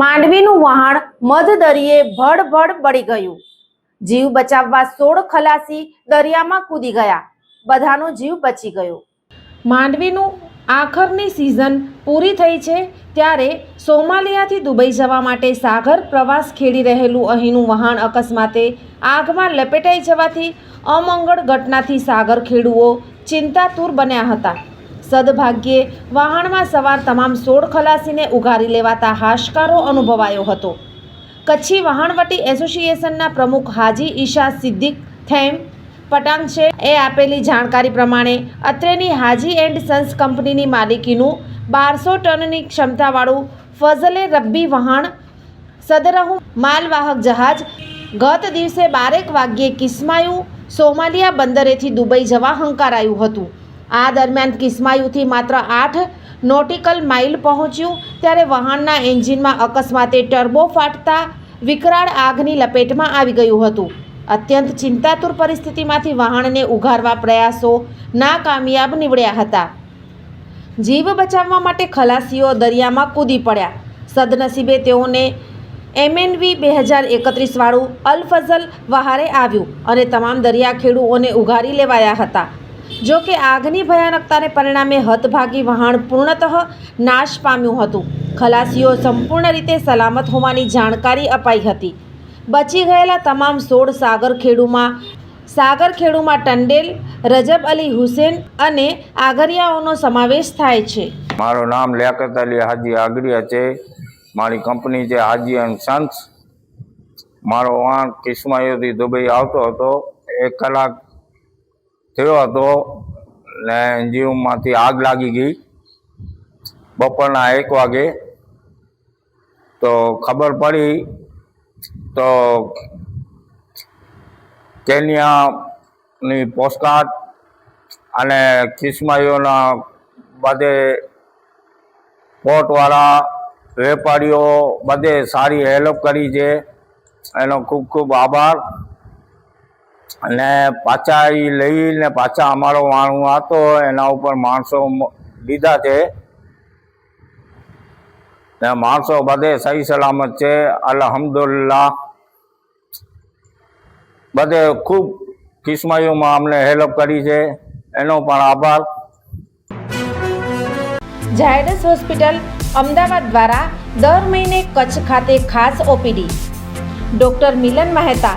માંડવીનું વહાણ મધ દરિયે ભડભડ બળી ગયું. જીવ બચાવવા સોળ ખલાસી દરિયામાં કૂદી ગયા. બધાનો જીવ બચી ગયો. માંડવીનું આખરની સિઝન પૂરી થઈ છે ત્યારે સોમાલિયાથી દુબઈ જવા માટે સાગર પ્રવાસ ખેડી રહેલું અહીંનું વહાણ અકસ્માતે આગમાં લપેટાઈ જવાથી અમંગળ ઘટનાથી સાગર ખેડૂઓ ચિંતાતુર બન્યા હતા. સદભાગ્યે વાહણમાં સવાર તમામ સોળ ખલાસીને ઉઘારી લેવાતા હાશકારો અનુભવાયો હતો. કચ્છી વહાણવટી એસોસિએશનના પ્રમુખ હાજી ઈશા સિદ્દીક થેમ પટાંગ છે. એ આપેલી જાણકારી પ્રમાણે અત્રેની હાજી એન્ડ સન્સ કંપનીની માલિકીનું બારસો ટનની ક્ષમતાવાળું ફઝલે રબ્બી વહાણ સદરહુ માલવાહક જહાજ ગત દિવસે બારેક વાગ્યે કિસ્માયુ સોમાલિયા બંદરેથી દુબઈ જવા હંકારાયું હતું. આ દરમિયાન કિસ્માયુથી માત્ર આઠ નોટિકલ માઇલ પહોંચ્યું, ત્યારે વાહનના એન્જિનમાં અકસ્માતે ટર્બો ફાટતા વિકરાળ આગની લપેટમાં આવી ગયું હતું. અત્યંત ચિંતાતુર પરિસ્થિતિમાંથી વાહનને ઉઘારવા પ્રયાસો નાકામયાબ નીવડ્યા હતા. જીવ બચાવવા માટે ખલાસીઓ દરિયામાં કૂદી પડ્યા. સદનસીબે તેઓને એમએનવી બે હજાર એકત્રીસવાળું અલ ફઝલ વહારે આવ્યું અને તમામ દરિયાખેડૂઓને ઉઘારી લેવાયા હતા. જો કે આગની ભયાનકતાને પરિણામે હતભાગી વહાણ પૂર્ણતઃ નાશ પામ્યું હતું. ખલાસીઓ સંપૂર્ણ રીતે સલામત હોવાની જાણકારી અપાઈ હતી. બચી ગયેલા તમામ સોળ સાગર ખેડુમાં સાગર ખેડુમાં ટંડેલ, રજબ અલી હુસેન અને આગરિયાઓનો સમાવેશ થાય છે. મારું નામ લિયાકત અલી હાજી આગરિયા છે. મારી કંપની છે હાજી એન્ડ સન્સ. મારો વાહન કિસ્માયોથી દુબઈ આવતો હતો. એક કલાક થયો હતો ને એનજીઓમાંથી આગ લાગી ગઈ. બપોરના એક વાગે તો ખબર પડી તો કેન્યાની પોસ્ટકાર્ડ અને ખિસ્માઈઓના બધે પોર્ટવાળા વેપારીઓ બધે સારી હેલ્પ કરી છે. એનો ખૂબ ખૂબ આભાર. અને પાછા એ લઈને પાછા અમારો માણું હતો એના ઉપર માણસો દીધા છે. ને માણસો બધે સહી સલામત છે, અલહમદુલિલ્લાહ. બધે ખૂબ કિસ્માયુમાં અમને હેલ્પ કરી છે, એનો પણ આભાર. ઝાયડસ હોસ્પિટલ અમદાવાદ દ્વારા દર મહિને કચ્છ ખાતે ખાસ OPD. Doctor Milan Mehta